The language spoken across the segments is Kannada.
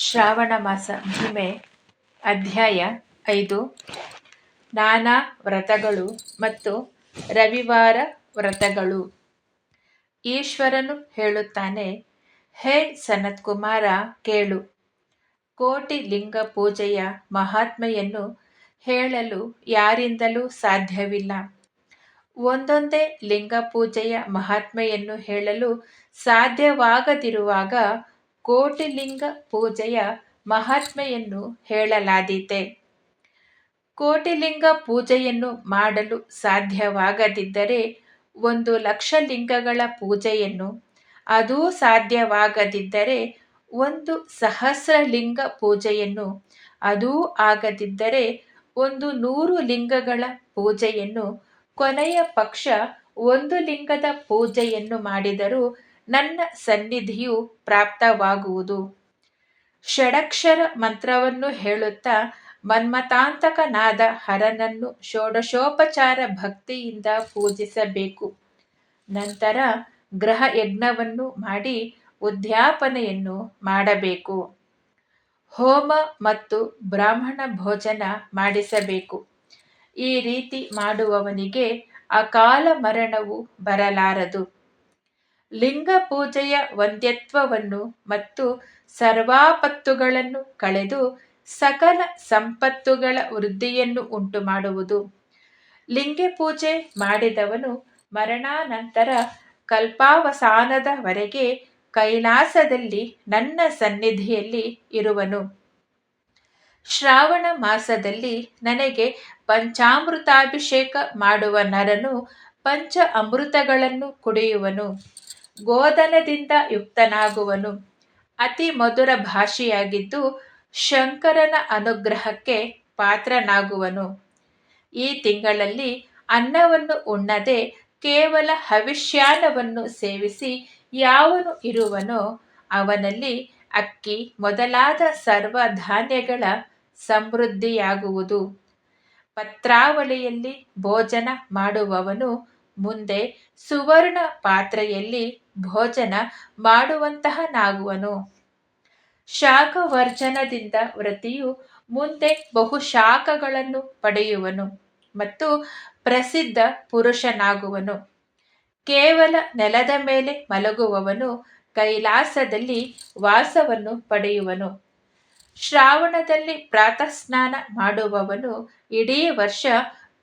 ಶ್ರಾವಣ ಮಾಸ ಭೀಮೆ ಅಧ್ಯಾಯ ಐದು. ನಾನಾ ವ್ರತಗಳು ಮತ್ತು ರವಿವಾರ ವ್ರತಗಳು. ಈಶ್ವರನು ಹೇಳುತ್ತಾನೆ, ಹೇ ಸನತ್ಕುಮಾರ, ಕೇಳು. ಕೋಟಿ ಲಿಂಗ ಪೂಜೆಯ ಮಹಾತ್ಮೆಯನ್ನು ಹೇಳಲು ಯಾರಿಂದಲೂ ಸಾಧ್ಯವಿಲ್ಲ. ಒಂದೊಂದೇ ಲಿಂಗ ಪೂಜೆಯ ಮಹಾತ್ಮೆಯನ್ನು ಹೇಳಲು ಸಾಧ್ಯವಾಗದಿರುವಾಗ ಕೋಟಿಲಿಂಗ ಪೂಜೆಯ ಮಹಾತ್ಮೆಯನ್ನು ಹೇಳಲಾದೀತೆ. ಕೋಟಿಲಿಂಗ ಪೂಜೆಯನ್ನು ಮಾಡಲು ಸಾಧ್ಯವಾಗದಿದ್ದರೆ ಒಂದು ಲಕ್ಷ ಲಿಂಗಗಳ ಪೂಜೆಯನ್ನು ಅದೂ ಸಾಧ್ಯವಾಗದಿದ್ದರೆ ಒಂದು ಸಹಸ್ರಲಿಂಗ ಪೂಜೆಯನ್ನು ಅದೂ ಆಗದಿದ್ದರೆ ಒಂದು ನೂರು ಲಿಂಗಗಳ ಪೂಜೆಯನ್ನು ಕೊನೆಯ ಪಕ್ಷ ಒಂದು ಲಿಂಗದ ಪೂಜೆಯನ್ನು ಮಾಡಿದರೂ ನನ್ನ ಸನ್ನಿಧಿಯು ಪ್ರಾಪ್ತವಾಗುವುದು. ಷಡಕ್ಷರ ಮಂತ್ರವನ್ನು ಹೇಳುತ್ತಾ ಮನ್ಮತಾಂತಕನಾದ ಹರನನ್ನು ಷೋಡಶೋಪಚಾರ ಭಕ್ತಿಯಿಂದ ಪೂಜಿಸಬೇಕು. ನಂತರ ಗ್ರಹ ಯಜ್ಞವನ್ನು ಮಾಡಿ ಉದ್ಯಾಪನೆಯನ್ನು ಮಾಡಬೇಕು. ಹೋಮ ಮತ್ತು ಬ್ರಾಹ್ಮಣ ಭೋಜನ ಮಾಡಿಸಬೇಕು. ಈ ರೀತಿ ಮಾಡುವವನಿಗೆ ಅಕಾಲ ಮರಣವು ಬರಲಾರದು. ಲಿಂಗ ಪೂಜೆಯ ವಂದ್ಯತ್ವವನ್ನು ಮತ್ತು ಸರ್ವಾಪತ್ತುಗಳನ್ನು ಕಳೆದು ಸಕಲ ಸಂಪತ್ತುಗಳ ವೃದ್ಧಿಯನ್ನು ಉಂಟು ಮಾಡುವುದು ಲಿಂಗ ಪೂಜೆ ಮಾಡಿದವನು ಮರಣಾನಂತರ ಕಲ್ಪಾವಸಾನದವರೆಗೆ ಕೈಲಾಸದಲ್ಲಿ ನನ್ನ ಸನ್ನಿಧಿಯಲ್ಲಿ ಇರುವನು. ಶ್ರಾವಣ ಮಾಸದಲ್ಲಿ ನನಗೆ ಪಂಚಾಮೃತಾಭಿಷೇಕ ಮಾಡುವ ನರನು ಪಂಚ ಅಮೃತಗಳನ್ನು ಕುಡಿಯುವನು. ಗೋಧನದಿಂದ ಯುಕ್ತನಾಗುವನು. ಅತಿ ಮಧುರ ಭಾಷೆಯಾಗಿದ್ದು ಶಂಕರನ ಅನುಗ್ರಹಕ್ಕೆ ಪಾತ್ರನಾಗುವನು. ಈ ತಿಂಗಳಲ್ಲಿ ಅನ್ನವನ್ನು ಉಣ್ಣದೆ ಕೇವಲ ಹವಿಷ್ಯಾನವನ್ನು ಸೇವಿಸಿ ಯಾವನು ಇರುವನೋ ಅವನಲ್ಲಿ ಅಕ್ಕಿ ಮೊದಲಾದ ಸರ್ವ ಧಾನ್ಯಗಳ ಸಮೃದ್ಧಿಯಾಗುವುದು. ಪತ್ರಾವಳಿಯಲ್ಲಿ ಭೋಜನ ಮಾಡುವವನು ಮುಂದೆ ಸುವರ್ಣ ಪಾತ್ರೆಯಲ್ಲಿ ಭೋಜನ ಮಾಡುವಂತಹನಾಗುವನು ಶಾಖವರ್ಜನದಿಂದ ವ್ರತಿಯು ಮುಂದೆ ಬಹು ಶಾಖಗಳನ್ನು ಪಡೆಯುವನು ಮತ್ತು ಪ್ರಸಿದ್ಧ ಪುರುಷನಾಗುವನು. ಕೇವಲ ನೆಲದ ಮೇಲೆ ಮಲಗುವವನು ಕೈಲಾಸದಲ್ಲಿ ವಾಸವನ್ನು ಪಡೆಯುವನು. ಶ್ರಾವಣದಲ್ಲಿ ಪ್ರಾತಃಸ್ನಾನ ಮಾಡುವವನು ಇಡೀ ವರ್ಷ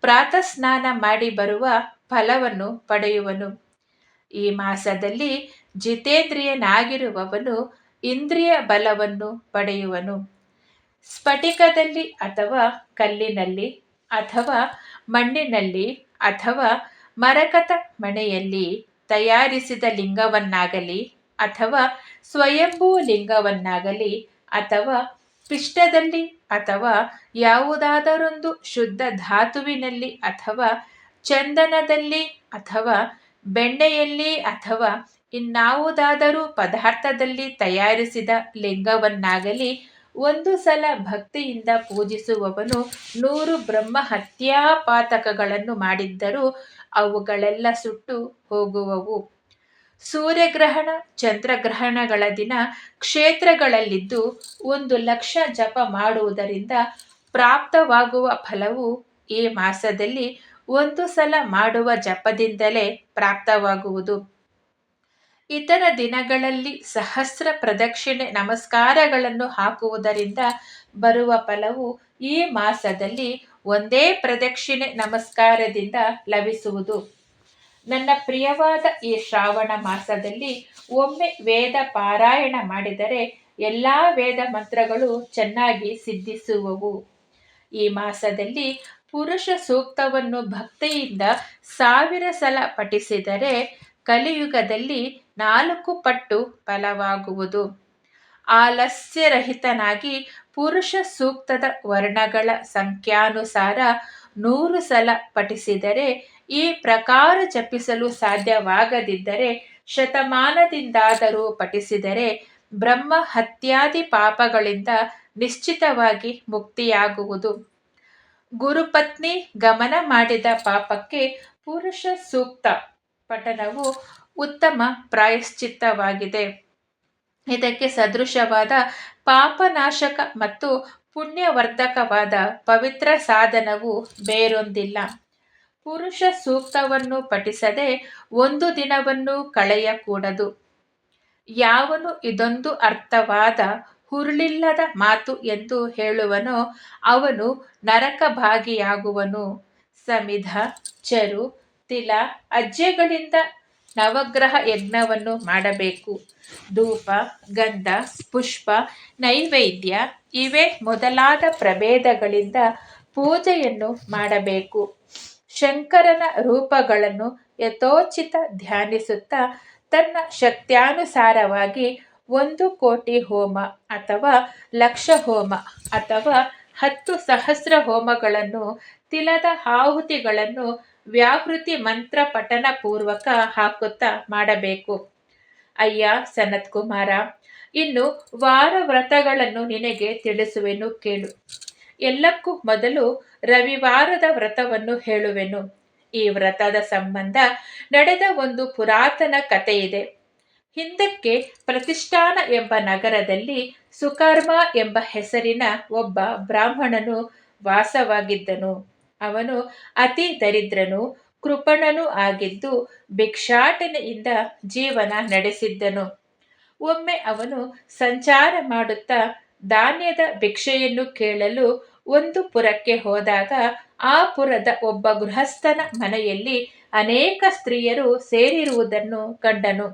ಪ್ರಾತಃಸ್ನಾನ ಮಾಡಿ ಬರುವ ಫಲವನ್ನು ಪಡೆಯುವನು. ಈ ಮಾಸದಲ್ಲಿ ಜಿತೇಂದ್ರಿಯನಾಗಿರುವವನು ಇಂದ್ರಿಯ ಬಲವನ್ನು ಪಡೆಯುವನು. ಸ್ಫಟಿಕದಲ್ಲಿ ಅಥವಾ ಕಲ್ಲಿನಲ್ಲಿ ಅಥವಾ ಮಣ್ಣಿನಲ್ಲಿ ಅಥವಾ ಮರಕತ ಮಣೆಯಲ್ಲಿ ತಯಾರಿಸಿದ ಲಿಂಗವನ್ನಾಗಲಿ ಅಥವಾ ಸ್ವಯಂಭೂ ಲಿಂಗವನ್ನಾಗಲಿ ಅಥವಾ ಪಿಷ್ಟದಲ್ಲಿ ಅಥವಾ ಯಾವುದಾದರೊಂದು ಶುದ್ಧ ಧಾತುವಿನಲ್ಲಿ ಅಥವಾ ಚಂದನದಲ್ಲಿ ಅಥವಾ ಬೆಣ್ಣೆಯಲ್ಲಿ ಅಥವಾ ಇನ್ನಾವುದಾದರೂ ಪದಾರ್ಥದಲ್ಲಿ ತಯಾರಿಸಿದ ಲಿಂಗವನ್ನಾಗಲಿ, ಒಂದು ಸಲ ಭಕ್ತಿಯಿಂದ ಪೂಜಿಸುವವನು ನೂರು ಬ್ರಹ್ಮ ಹತ್ಯಾಪಾತಕಗಳನ್ನು ಮಾಡಿದ್ದರೂ ಅವುಗಳೆಲ್ಲ ಸುಟ್ಟು ಹೋಗುವವು. ಸೂರ್ಯಗ್ರಹಣ, ಚಂದ್ರಗ್ರಹಣಗಳ ದಿನ ಕ್ಷೇತ್ರಗಳಲ್ಲಿದ್ದು ಒಂದು ಲಕ್ಷ ಜಪ ಮಾಡುವುದರಿಂದ ಪ್ರಾಪ್ತವಾಗುವ ಫಲವು ಈ ಮಾಸದಲ್ಲಿ ಒಂದು ಸಲ ಮಾಡುವ ಜಪದಿಂದಲೇ ಪ್ರಾಪ್ತವಾಗುವುದು. ಇತರ ದಿನಗಳಲ್ಲಿ ಸಹಸ್ರ ಪ್ರದಕ್ಷಿಣೆ ನಮಸ್ಕಾರಗಳನ್ನು ಹಾಕುವುದರಿಂದ ಬರುವ ಫಲವು ಈ ಮಾಸದಲ್ಲಿ ಒಂದೇ ಪ್ರದಕ್ಷಿಣೆ ನಮಸ್ಕಾರದಿಂದ ಲಭಿಸುವುದು. ನನ್ನ ಪ್ರಿಯವಾದ ಈ ಶ್ರಾವಣ ಮಾಸದಲ್ಲಿ ಒಮ್ಮೆ ವೇದ ಪಾರಾಯಣ ಮಾಡಿದರೆ ಎಲ್ಲ ವೇದ ಮಂತ್ರಗಳು ಚೆನ್ನಾಗಿ ಸಿದ್ಧಿಸುವವು. ಈ ಮಾಸದಲ್ಲಿ ಪುರುಷ ಸೂಕ್ತವನ್ನು ಭಕ್ತಿಯಿಂದ ಸಾವಿರ ಸಲ ಪಠಿಸಿದರೆ ಕಲಿಯುಗದಲ್ಲಿ ನಾಲ್ಕು ಪಟ್ಟು ಫಲವಾಗುವುದು. ಆಲಸ್ಯರಹಿತನಾಗಿ ಪುರುಷ ಸೂಕ್ತದ ವರ್ಣಗಳ ಸಂಖ್ಯಾನುಸಾರ ನೂರು ಸಲ ಪಠಿಸಿದರೆ ಈ ಪ್ರಕಾರ ಜಪಿಸಲು ಸಾಧ್ಯವಾಗದಿದ್ದರೆ ಶತಮಾನದಿಂದಾದರೂ ಪಠಿಸಿದರೆ ಬ್ರಹ್ಮ ಹತ್ಯಾದಿ ಪಾಪಗಳಿಂದ ನಿಶ್ಚಿತವಾಗಿ ಮುಕ್ತಿಯಾಗುವುದು. ಗುರುಪತ್ನಿ ಗಮನ ಮಾಡಿದ ಪಾಪಕ್ಕೆ ಪುರುಷ ಸೂಕ್ತ ಪಠನವು ಉತ್ತಮ ಪ್ರಾಯಶ್ಚಿತ್ತವಾಗಿದೆ. ಇದಕ್ಕೆ ಸದೃಶವಾದ ಪಾಪನಾಶಕ ಮತ್ತು ಪುಣ್ಯವರ್ಧಕವಾದ ಪವಿತ್ರ ಸಾಧನವು ಬೇರೊಂದಿಲ್ಲ. ಪುರುಷ ಸೂಕ್ತವನ್ನು ಪಠಿಸದೆ ಒಂದು ದಿನವನ್ನು ಕಳೆಯಕೂಡದು. ಯಾವನು ಇದೊಂದು ಅರ್ಥವಾದ ಹುರುಳಿಲ್ಲದ ಮಾತು ಎಂದು ಹೇಳುವನೋ ಅವನು ನರಕ ಭಾಗಿಯಾಗುವನು ಸಮಿಧ, ಚರು, ತಿಲ, ಅಜ್ಜೆಗಳಿಂದ ನವಗ್ರಹ ಯಜ್ಞವನ್ನು ಮಾಡಬೇಕು. ಧೂಪ, ಗಂಧ, ಪುಷ್ಪ, ನೈವೇದ್ಯ ಇವೇ ಮೊದಲಾದ ಪ್ರಭೇದಗಳಿಂದ ಪೂಜೆಯನ್ನು ಮಾಡಬೇಕು. ಶಂಕರನ ರೂಪಗಳನ್ನು ಯಥೋಚಿತ ಧ್ಯಾನಿಸುತ್ತಾ ತನ್ನ ಶಕ್ತ್ಯಾನುಸಾರವಾಗಿ ಒಂದು ಕೋಟಿ ಹೋಮ ಅಥವಾ ಲಕ್ಷ ಹೋಮ ಅಥವಾ ಹತ್ತು ಸಹಸ್ರ ಹೋಮಗಳನ್ನು ತಿಲದ ಆಹುತಿಗಳನ್ನು ವ್ಯಾಹೃತಿ ಮಂತ್ರ ಪಠನ ಪೂರ್ವಕ ಹಾಕುತ್ತಾ ಮಾಡಬೇಕು. ಅಯ್ಯ ಸನತ್ ಕುಮಾರ ಇನ್ನು ವಾರ ವ್ರತಗಳನ್ನು ನಿನಗೆ ತಿಳಿಸುವೆನು ಕೇಳು. ಎಲ್ಲಕ್ಕೂ ಮೊದಲು ರವಿವಾರದ ವ್ರತವನ್ನು ಹೇಳುವೆನು. ಈ ವ್ರತದ ಸಂಬಂಧ ನಡೆದ ಒಂದು ಪುರಾತನ ಕಥೆಯಿದೆ. ಹಿಂದಕ್ಕೆ ಪ್ರತಿಷ್ಠಾನ ಎಂಬ ನಗರದಲ್ಲಿ ಸುಕರ್ಮ ಎಂಬ ಹೆಸರಿನ ಒಬ್ಬ ಬ್ರಾಹ್ಮಣನು ವಾಸವಾಗಿದ್ದನು. ಅವನು ಅತಿ ದರಿದ್ರನು, ಕೃಪಣನೂ ಆಗಿದ್ದು ಭಿಕ್ಷಾಟನೆಯಿಂದ ಜೀವನ ನಡೆಸಿದ್ದನು. ಒಮ್ಮೆ ಅವನು ಸಂಚಾರ ಮಾಡುತ್ತಾ ಧಾನ್ಯದ ಭಿಕ್ಷೆಯನ್ನು ಕೇಳಲು ಒಂದು ಪುರಕ್ಕೆ ಹೋದಾಗ ಆ ಪುರದ ಒಬ್ಬ ಗೃಹಸ್ಥನ ಮನೆಯಲ್ಲಿ ಅನೇಕ ಸ್ತ್ರೀಯರು ಸೇರಿರುವುದನ್ನು ಕಂಡನು.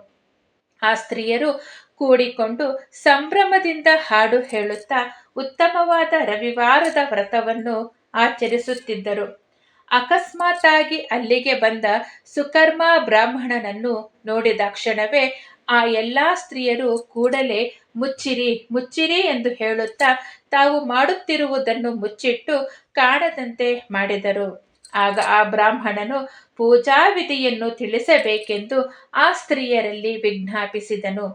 ಆ ಸ್ತ್ರೀಯರು ಕೂಡಿಕೊಂಡು ಸಂಭ್ರಮದಿಂದ ಹಾಡು ಹೇಳುತ್ತಾ ಉತ್ತಮವಾದ ರವಿವಾರದ ವ್ರತವನ್ನು ಆಚರಿಸುತ್ತಿದ್ದರು. ಅಕಸ್ಮಾತಾಗಿ ಅಲ್ಲಿಗೆ ಬಂದ ಸುಕರ್ಮ ಬ್ರಾಹ್ಮಣನನ್ನು ನೋಡಿದ ಕ್ಷಣವೇ ಆ ಎಲ್ಲಾ ಸ್ತ್ರೀಯರು ಕೂಡಲೇ ಮುಚ್ಚಿರಿ ಮುಚ್ಚಿರಿ ಎಂದು ಹೇಳುತ್ತಾ ತಾವು ಮಾಡುತ್ತಿರುವುದನ್ನು ಮುಚ್ಚಿಟ್ಟು ಕಾಣದಂತೆ ಮಾಡಿದರು. ಆಗ ಆ ಬ್ರಾಹ್ಮಣನು ಪೂಜಾ ವಿಧಿಯನ್ನು ತಿಳಿಸಬೇಕೆಂದು ಆ ಸ್ತ್ರೀಯರಲ್ಲಿ ವಿಜ್ಞಾಪಿಸಿದನು.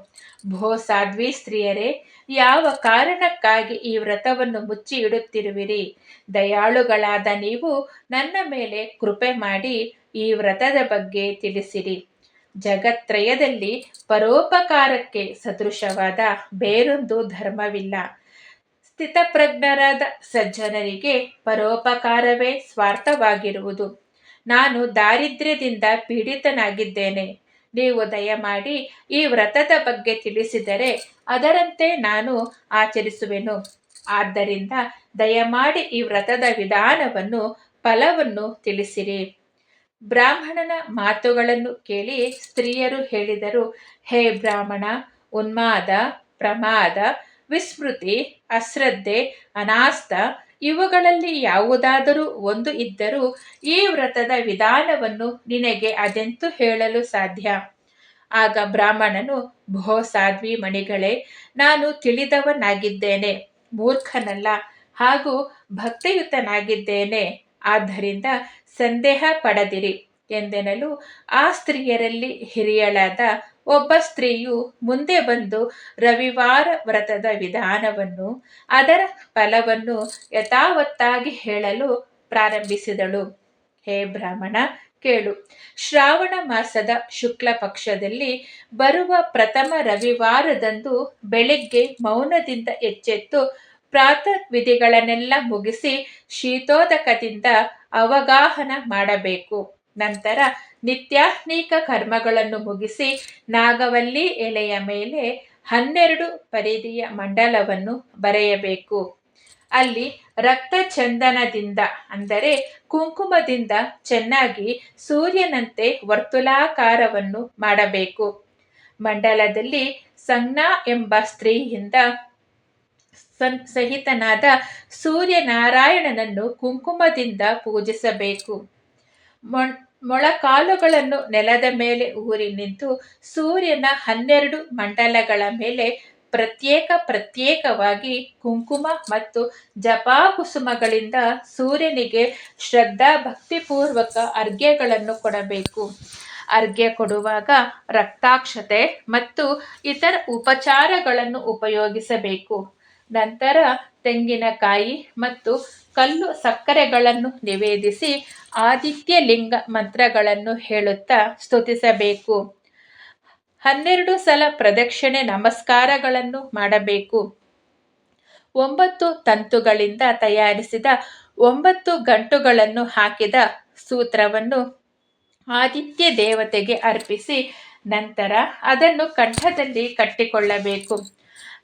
ಭೋ ಸಾಧ್ವಿ ಸ್ತ್ರೀಯರೇ, ಯಾವ ಕಾರಣಕ್ಕಾಗಿ ಈ ವ್ರತವನ್ನು ಮುಚ್ಚಿ ಇಡುತ್ತಿರುವಿರಿ? ದಯಾಳುಗಳಾದ ನೀವು ನನ್ನ ಮೇಲೆ ಕೃಪೆ ಮಾಡಿ ಈ ವ್ರತದ ಬಗ್ಗೆ ತಿಳಿಸಿರಿ. ಜಗತ್ರಯದಲ್ಲಿ ಪರೋಪಕಾರಕ್ಕೆ ಸದೃಶವಾದ ಬೇರೊಂದು ಧರ್ಮವಿಲ್ಲ. ಸ್ಥಿತಪ್ರಜ್ಞರಾದ ಸಜ್ಜನರಿಗೆ ಪರೋಪಕಾರವೇ ಸ್ವಾರ್ಥವಾಗಿರುವುದು. ನಾನು ದಾರಿದ್ರ್ಯದಿಂದ ಪೀಡಿತನಾಗಿದ್ದೇನೆ. ನೀವು ದಯಮಾಡಿ ಈ ವ್ರತದ ಬಗ್ಗೆ ತಿಳಿಸಿದರೆ ಅದರಂತೆ ನಾನು ಆಚರಿಸುವೆನು. ಆದ್ದರಿಂದ ದಯಮಾಡಿ ಈ ವ್ರತದ ವಿಧಾನವನ್ನು, ಫಲವನ್ನು ತಿಳಿಸಿರಿ. ಬ್ರಾಹ್ಮಣನ ಮಾತುಗಳನ್ನು ಕೇಳಿ ಸ್ತ್ರೀಯರು ಹೇಳಿದರು, ಹೇ ಬ್ರಾಹ್ಮಣ, ಉನ್ಮಾದ, ಪ್ರಮಾದ, ವಿಸ್ಮೃತಿ, ಅಶ್ರದ್ಧೆ, ಅನಾಸ್ತ, ಇವುಗಳಲ್ಲಿ ಯಾವುದಾದರೂ ಒಂದು ಇದ್ದರೂ ಈ ವ್ರತದ ವಿಧಾನವನ್ನು ನಿನಗೆ ಅದೆಂತೂ ಹೇಳಲು ಸಾಧ್ಯ? ಆಗ ಬ್ರಾಹ್ಮಣನು, ಭೋ ಸಾಧ್ವಿ ಮಣಿಗಳೇ, ನಾನು ತಿಳಿದವನಾಗಿದ್ದೇನೆ, ಮೂರ್ಖನಲ್ಲ, ಹಾಗೂ ಭಕ್ತಿಯುತನಾಗಿದ್ದೇನೆ. ಆದ್ದರಿಂದ ಸಂದೇಹ ಪಡದಿರಿ ಎಂದೆನಲು ಆ ಸ್ತ್ರೀಯರಲ್ಲಿ ಹಿರಿಯಳಾದ ಒಬ್ಬ ಸ್ತ್ರೀಯು ಮುಂದೆ ಬಂದು ರವಿವಾರ ವ್ರತದ ವಿಧಾನವನ್ನು, ಅದರ ಫಲವನ್ನು ಯಥಾವತ್ತಾಗಿ ಹೇಳಲು ಪ್ರಾರಂಭಿಸಿದಳು. ಹೇ ಬ್ರಾಹ್ಮಣ, ಕೇಳು. ಶ್ರಾವಣ ಮಾಸದ ಶುಕ್ಲ ಪಕ್ಷದಲ್ಲಿ ಬರುವ ಪ್ರಥಮ ರವಿವಾರದಂದು ಬೆಳಿಗ್ಗೆ ಮೌನದಿಂದ ಎಚ್ಚೆತ್ತು ಪ್ರಾತ ವಿಧಿಗಳನ್ನೆಲ್ಲ ಮುಗಿಸಿ ಶೀತೋದಕದಿಂದ ಅವಗಾಹನ ಮಾಡಬೇಕು. ನಂತರ ನಿತ್ಯಾಹ್ನಿಕ ಕರ್ಮಗಳನ್ನು ಮುಗಿಸಿ ನಾಗವಲ್ಲಿ ಎಲೆಯ ಮೇಲೆ ಹನ್ನೆರಡು ಪರಿಧಿಯ ಮಂಡಲವನ್ನು ಬರೆಯಬೇಕು. ಅಲ್ಲಿ ರಕ್ತ ಚಂದನದಿಂದ ಅಂದರೆ ಕುಂಕುಮದಿಂದ ಚೆನ್ನಾಗಿ ಸೂರ್ಯನಂತೆ ವರ್ತುಲಾಕಾರವನ್ನು ಮಾಡಬೇಕು. ಮಂಡಲದಲ್ಲಿ ಸಂಜ್ಞಾ ಎಂಬ ಸ್ತ್ರೀಯಿಂದ ಸನ್ ಸಹಿತನಾದ ಸೂರ್ಯನಾರಾಯಣನನ್ನು ಕುಂಕುಮದಿಂದ ಪೂಜಿಸಬೇಕು. ಮೊಳಕಾಲುಗಳನ್ನು ನೆಲದ ಮೇಲೆ ಊರಿ ನಿಂತು ಸೂರ್ಯನ ಹನ್ನೆರಡು ಮಂಡಲಗಳ ಮೇಲೆ ಪ್ರತ್ಯೇಕ ಪ್ರತ್ಯೇಕವಾಗಿ ಕುಂಕುಮ ಮತ್ತು ಜಪಾಕುಸುಮಗಳಿಂದ ಸೂರ್ಯನಿಗೆ ಶ್ರದ್ಧಾ ಭಕ್ತಿಪೂರ್ವಕ ಅರ್ಘ್ಯಗಳನ್ನು ಕೊಡಬೇಕು. ಅರ್ಘ್ಯ ಕೊಡುವಾಗ ರಕ್ತಾಕ್ಷತೆ ಮತ್ತು ಇತರ ಉಪಚಾರಗಳನ್ನು ಉಪಯೋಗಿಸಬೇಕು. ನಂತರ ತೆಂಗಿನಕಾಯಿ ಮತ್ತು ಕಲ್ಲು ಸಕ್ಕರೆಗಳನ್ನು ನಿವೇದಿಸಿ ಆದಿತ್ಯ ಲಿಂಗ ಮಂತ್ರಗಳನ್ನು ಹೇಳುತ್ತಾ ಸ್ತುತಿಸಬೇಕು. ಹನ್ನೆರಡು ಸಲ ಪ್ರದಕ್ಷಿಣೆ ನಮಸ್ಕಾರಗಳನ್ನು ಮಾಡಬೇಕು. ಒಂಬತ್ತು ತಂತುಗಳಿಂದ ತಯಾರಿಸಿದ ಒಂಬತ್ತು ಗಂಟುಗಳನ್ನು ಹಾಕಿದ ಸೂತ್ರವನ್ನು ಆದಿತ್ಯ ದೇವತೆಗೆ ಅರ್ಪಿಸಿ ನಂತರ ಅದನ್ನು ಕಂಠದಲ್ಲಿ ಕಟ್ಟಿಕೊಳ್ಳಬೇಕು.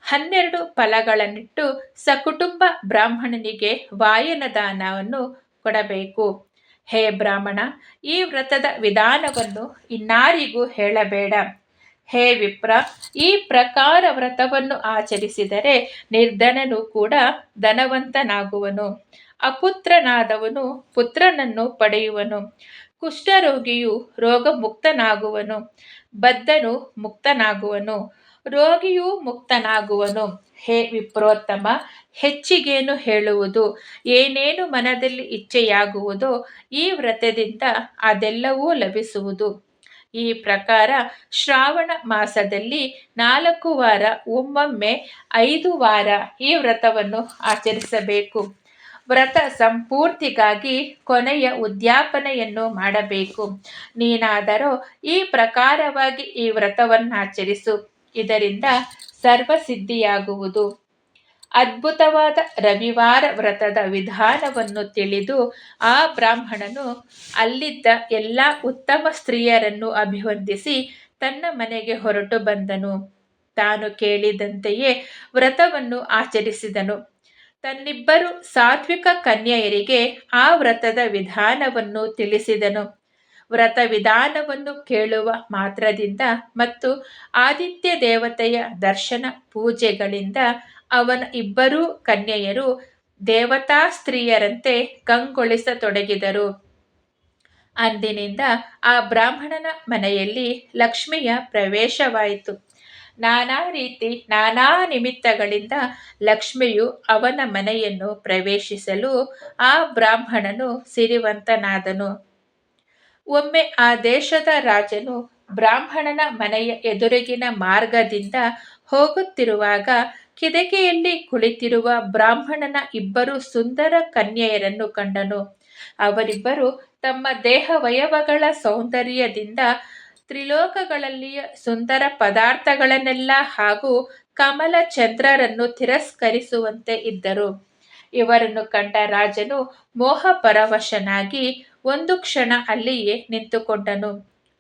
ಹನ್ನೆರಡು ಫಲಗಳನ್ನಿಟ್ಟು ಸಕುಟುಂಬ ಬ್ರಾಹ್ಮಣನಿಗೆ ವಾಯನ ದಾನವನ್ನು ಕೊಡಬೇಕು. ಹೇ ಬ್ರಾಹ್ಮಣ, ಈ ವ್ರತದ ವಿಧಾನವನ್ನು ಇನ್ನಾರಿಗೂ ಹೇಳಬೇಡ. ಹೇ ವಿಪ್ರ, ಈ ಪ್ರಕಾರ ವ್ರತವನ್ನು ಆಚರಿಸಿದರೆ ನಿರ್ಧನನು ಕೂಡ ಧನವಂತನಾಗುವನು. ಅಪುತ್ರನಾದವನು ಪುತ್ರನನ್ನು ಪಡೆಯುವನು. ಕುಷ್ಠರೋಗಿಯು ರೋಗ ಮುಕ್ತನಾಗುವನು ಬದ್ಧನು ಮುಕ್ತನಾಗುವನು. ರೋಗಿಯೂ ಮುಕ್ತನಾಗುವನು. ಹೇ ವಿಪ್ರೋತ್ತಮ, ಹೆಚ್ಚಿಗೇನು ಹೇಳುವುದು? ಏನೇನು ಮನದಲ್ಲಿ ಇಚ್ಛೆಯಾಗುವುದೋ ಈ ವ್ರತದಿಂದ ಅದೆಲ್ಲವೂ ಲಭಿಸುವುದು. ಈ ಪ್ರಕಾರ ಶ್ರಾವಣ ಮಾಸದಲ್ಲಿ ನಾಲ್ಕು ವಾರ, ಒಮ್ಮೊಮ್ಮೆ ಐದು ವಾರ ಈ ವ್ರತವನ್ನು ಆಚರಿಸಬೇಕು. ವ್ರತ ಸಂಪೂರ್ತಿಗಾಗಿ ಕೊನೆಯ ಉದ್ಯಾಪನೆಯನ್ನು ಮಾಡಬೇಕು. ನೀನಾದರೂ ಈ ಪ್ರಕಾರವಾಗಿ ಈ ವ್ರತವನ್ನಾಚರಿಸು. ಇದರಿಂದ ಸರ್ವಸಿದ್ಧಿಯಾಗುವುದು. ಅದ್ಭುತವಾದ ರವಿವಾರ ವ್ರತದ ವಿಧಾನವನ್ನು ತಿಳಿದು ಆ ಬ್ರಾಹ್ಮಣನು ಅಲ್ಲಿದ್ದ ಎಲ್ಲ ಉತ್ತಮ ಸ್ತ್ರೀಯರನ್ನು ಅಭಿವಂದಿಸಿ ತನ್ನ ಮನೆಗೆ ಹೊರಟು ಬಂದನು. ತಾನು ಕೇಳಿದಂತೆಯೇ ವ್ರತವನ್ನು ಆಚರಿಸಿದನು. ತನ್ನಿಬ್ಬರು ಸಾತ್ವಿಕ ಕನ್ಯೆಯರಿಗೆ ಆ ವ್ರತದ ವಿಧಾನವನ್ನು ತಿಳಿಸಿದನು. ವ್ರತ ವಿಧಾನವನ್ನು ಕೇಳುವ ಮಾತ್ರದಿಂದ ಮತ್ತು ಆದಿತ್ಯ ದೇವತೆಯ ದರ್ಶನ ಪೂಜೆಗಳಿಂದ ಅವನ ಇಬ್ಬರೂ ಕನ್ಯೆಯರು ದೇವತಾ ಸ್ತ್ರೀಯರಂತೆ ಕಂಗೊಳಿಸತೊಡಗಿದರು. ಅಂದಿನಿಂದ ಆ ಬ್ರಾಹ್ಮಣನ ಮನೆಯಲ್ಲಿ ಲಕ್ಷ್ಮಿಯ ಪ್ರವೇಶವಾಯಿತು. ನಾನಾ ರೀತಿ ನಾನಾ ನಿಮಿತ್ತಗಳಿಂದ ಲಕ್ಷ್ಮಿಯು ಅವನ ಮನೆಯನ್ನು ಪ್ರವೇಶಿಸಲು ಆ ಬ್ರಾಹ್ಮಣನು ಸಿರಿವಂತನಾದನು. ಒಮ್ಮೆ ಆ ದೇಶದ ರಾಜನು ಬ್ರಾಹ್ಮಣನ ಮನೆಯ ಎದುರಿಗಿನ ಮಾರ್ಗದಿಂದ ಹೋಗುತ್ತಿರುವಾಗ ಕಿದಕೆಯಲ್ಲಿ ಕುಳಿತಿರುವ ಬ್ರಾಹ್ಮಣನ ಇಬ್ಬರು ಸುಂದರ ಕನ್ಯೆಯರನ್ನು ಕಂಡನು. ಅವರಿಬ್ಬರು ತಮ್ಮ ದೇಹವಯವಗಳ ಸೌಂದರ್ಯದಿಂದ ತ್ರಿಲೋಕಗಳಲ್ಲಿಯ ಸುಂದರ ಪದಾರ್ಥಗಳನ್ನೆಲ್ಲ ಹಾಗೂ ಕಮಲ ಚಂದ್ರರನ್ನು ತಿರಸ್ಕರಿಸುವಂತೆ ಇದ್ದರು. ಇವರನ್ನು ಕಂಡ ರಾಜನು ಮೋಹ ಪರವಶನಾಗಿ ಒಂದು ಕ್ಷಣ ಅಲ್ಲಿಯೇ ನಿಂತುಕೊಂಡನು.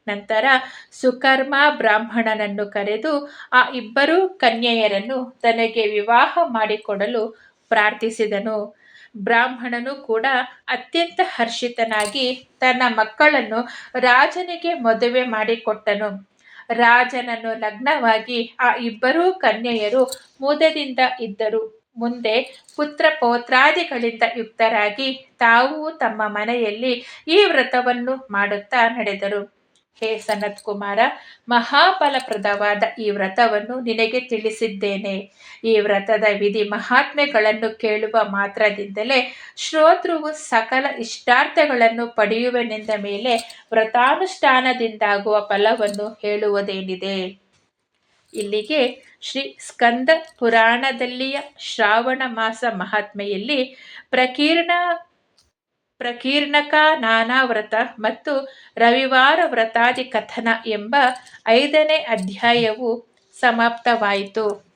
ನಂತರ ಸುಕರ್ಮ ಬ್ರಾಹ್ಮಣನನ್ನು ಕರೆದು ಆ ಇಬ್ಬರೂ ಕನ್ಯೆಯರನ್ನು ತನಗೆ ವಿವಾಹ ಮಾಡಿಕೊಡಲು ಪ್ರಾರ್ಥಿಸಿದನು. ಬ್ರಾಹ್ಮಣನು ಕೂಡ ಅತ್ಯಂತ ಹರ್ಷಿತನಾಗಿ ತನ್ನ ಮಕ್ಕಳನ್ನು ರಾಜನಿಗೆ ಮದುವೆ ಮಾಡಿಕೊಟ್ಟನು. ರಾಜನನ್ನು ಲಗ್ನವಾಗಿ ಆ ಇಬ್ಬರೂ ಕನ್ಯೆಯರು ಮುದದಿಂದ ಇದ್ದರು. ಮುಂದೆ ಪುತ್ರ ಪೌತ್ರಾದಿಗಳಿಂದ ಯುಕ್ತರಾಗಿ ತಾವು ತಮ್ಮ ಮನೆಯಲ್ಲಿ ಈ ವ್ರತವನ್ನು ಮಾಡುತ್ತಾ ನಡೆದರು. ಹೇ ಸನತ್ ಕುಮಾರ ಮಹಾಫಲಪ್ರದವಾದ ಈ ವ್ರತವನ್ನು ನಿನಗೆ ತಿಳಿಸಿದ್ದೇನೆ. ಈ ವ್ರತದ ವಿಧಿ ಮಹಾತ್ಮೆಗಳನ್ನು ಕೇಳುವ ಮಾತ್ರದಿಂದಲೇ ಶ್ರೋತೃವು ಸಕಲ ಇಷ್ಟಾರ್ಥಗಳನ್ನು ಪಡೆಯುವನೆಂದ ಮೇಲೆ ವ್ರತಾನುಷ್ಠಾನದಿಂದಾಗುವ ಫಲವನ್ನು ಹೇಳುವುದೇನಿದೆ? ಇಲ್ಲಿಗೆ ಶ್ರೀ ಸ್ಕಂದ ಪುರಾಣದಲ್ಲಿಯ ಶ್ರಾವಣ ಮಾಸ ಮಹಾತ್ಮೆಯಲ್ಲಿ ಪ್ರಕೀರ್ಣ, ಪ್ರಕೀರ್ಣಕ ನಾನಾ ವ್ರತ ಮತ್ತು ರವಿವಾರ ವ್ರತಾದಿ ಕಥನ ಎಂಬ ಐದನೇ ಅಧ್ಯಾಯವು ಸಮಾಪ್ತವಾಯಿತು.